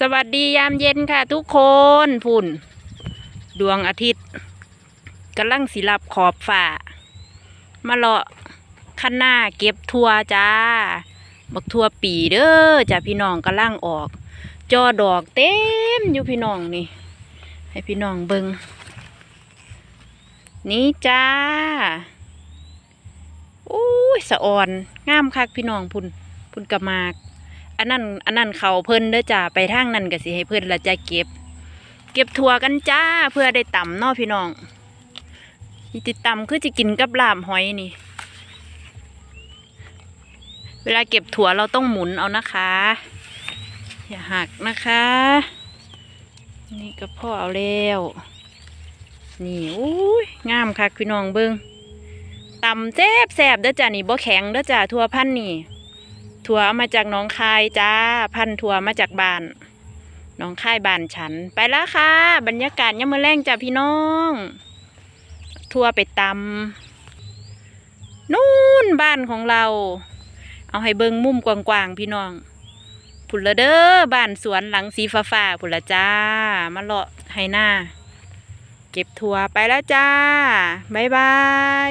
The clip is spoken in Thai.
สวัสดียามเย็นค่ะทุกคนพุ่น ดวงอาทิตย์กำลังสิรับขอบฝ่า มาเลาะคันหน้าเก็บทัวจ้า บักทัวปีเด้อจ้าพี่น้องกำลังออก จอดอกเต็มอยู่พี่น้องนี่ ให้พี่น้องเบิงนี่จ้าอุ้ยสะอ่อนงามคักพี่น้องพุ่นพุ่นกระมาก อันนั้นอันนั้นเขาเพิ่นเด้อจ้าไปทางนั้นก็สิให้เพิ่นละจะเก็บ เก็บถั่วกันจ้าเพื่อได้ต่ำเนาะพี่น้องอีติต่ำคือจะกินกับลาบหอยนี่ เวลาเก็บถั่วเราต้องหมุนเอานะคะ อย่าหักนะคะ นี่ก็พ่อเอาแล้วนี่อุ้ยงามคักพี่น้องเบิงต่ำแซบแซบเด้อจ้านี่บ่แข็งเด้อจ้าทั่วพันนี่ ถั่วเอามาจากน้องคายจ้า พันถั่วมาจากบ้านน้องคายบ้านฉัน ไปแล้วค่ะ บรรยากาศยามมื้อแรงจ้าพี่น้องถั่วไปตำนู่นบ้านของเรา เอาให้เบิงมุมกว้างๆพี่น้องผุนละเด้อบ้านสวนหลังสีฟ้าๆผุนละจ้า มาเลาะให้หน้า เก็บถั่วไปแล้วจ้า บ๊ายบาย